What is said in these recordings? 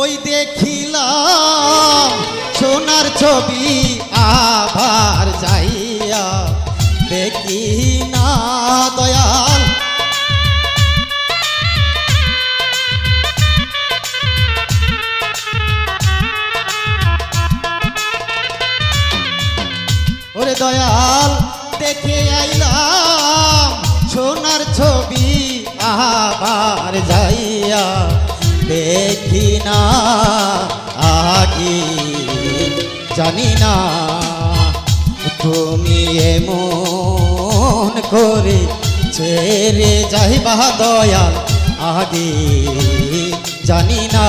ওই দেখিলাম সোনার ছবি আবার যাইয়া দেখি না দয়াল। ওরে দয়াল, দেখে আইলাম সোনার ছবি আবার যাইয়া দেখি না আগে জানি না। তুমি এমন করে ছেড়ে যাইবা দয়াল আগে জানি না।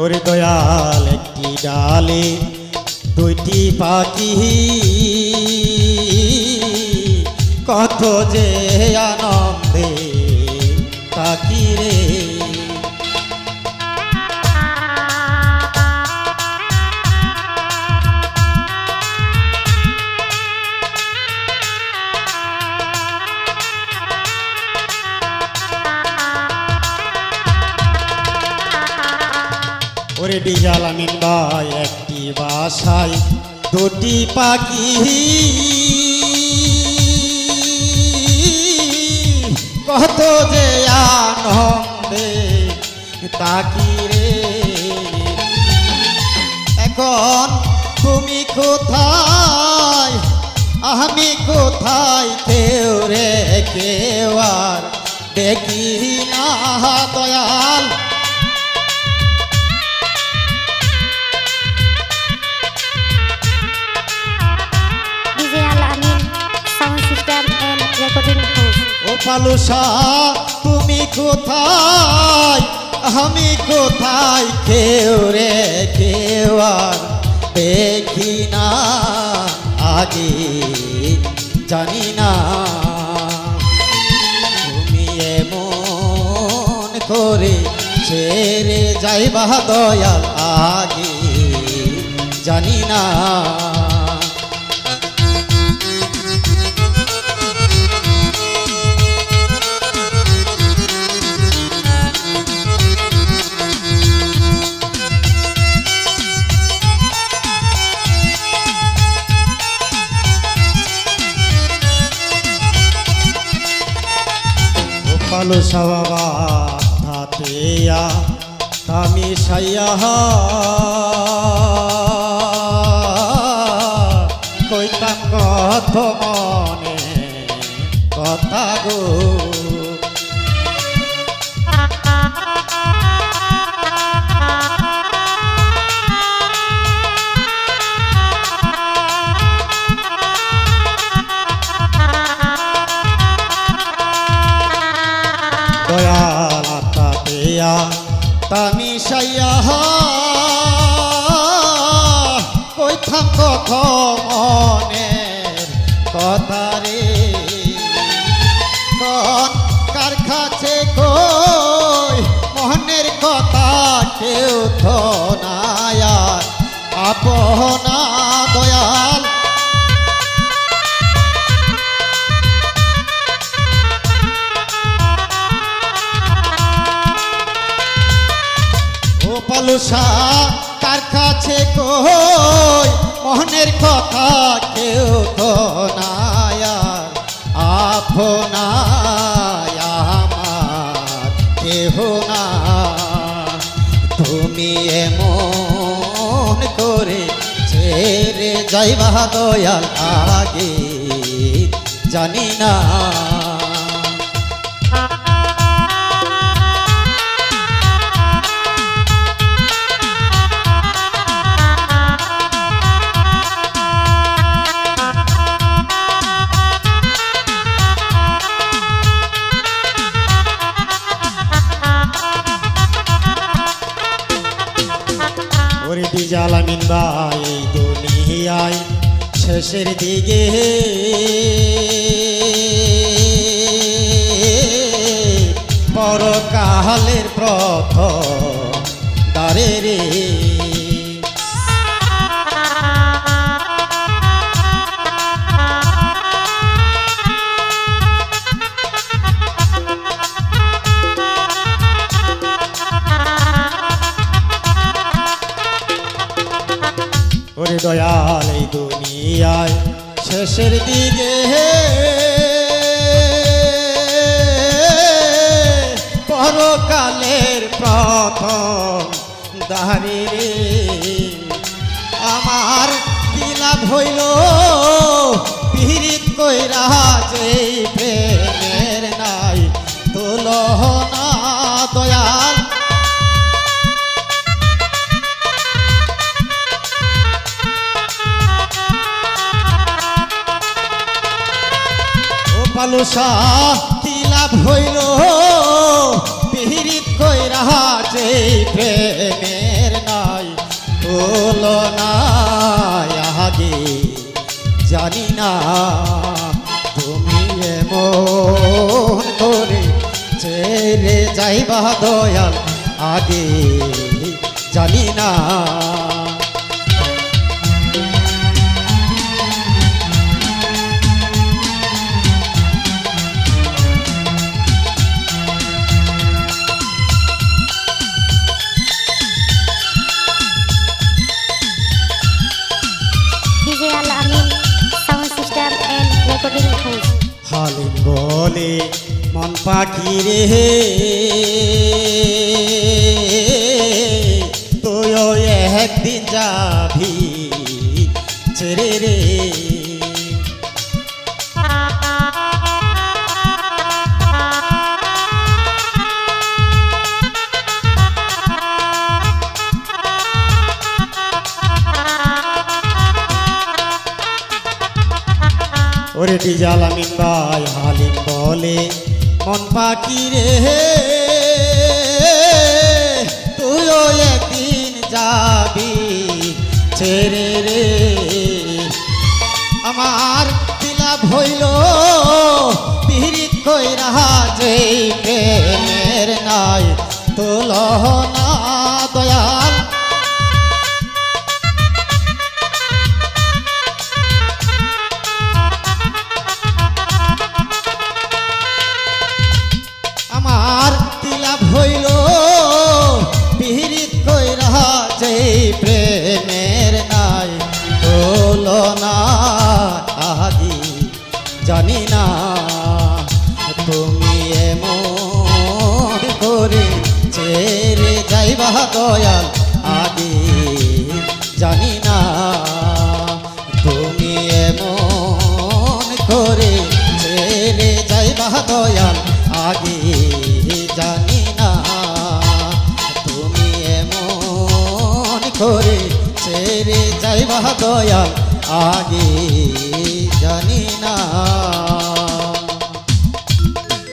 ওরে দয়াল একটি ডালে দুইটি পাখি। কত যে আনন্দে পাখি রে ওরে ডিজাল আমিন ভাই, একটি বাসায় দুটি পাখি। কত যে আনন্দে তাকি রে এখন তুমি কোথায়? আমি কোথায়? কেউ রে, কেউ আর দেখি না, দয়াল। ও তুমি কোথায়? আমি কোথায়? কেউ রে, কেউ আর দেখি না। আগে জানি না। তুমি এমন করে ছেড়ে যাইবা দয়াল, আগে জানি না। গোপাল সবাবা হাতেয়া তামি সাইয়া কইতা কথ মনে কথা গো। মনের কথা রে। কন কার কাছে কই? কথা কেউ নাই আপনা দয়াল। ও পালুসা কার মনের কথা কেউ তো আর আপনায় আমার, কেহ না তুমি এমন করে ছেড়ে যাইবা দয়াল, আগে জানি না। জালামিন ভাই দুনিয়ায় শেষের দিকে। পরকালের প্রথম দারে রে দয়াল এই দুনিয়ায় শেষের দিকে পরকালের প্রথম দাঁড়ি আমার দিলা হইল? পীড়িত কইরা যে কি লাভ হইল। পিহিরিত কইরা যে প্রেমের নাই হলো না আগে। জানি না তুমি এমন করে ছেড়ে যাইবা দয়াল আগে। জানি না হালিম বলে মন পাখি রে তুই একদিন যাবি ছেড়ে রে। ওরে ডিজাল আমিন ভাই, হালিম বলে, মন পাখি রে। তুইও একদিন যাবি ছেড়ে রে। আমার দিলা ভইল পিরিত কইরা যে প্রেমের নাই তুলনা তুমি এমন করে ছেড়ে যাইবা দয়াল আদি জানি না। তুমি এমন করে ছেড়ে যাইবা দয়াল আগে জানি না। তুমি এমন করে ছেড়ে যাইবা দয়াল আগে জানি না।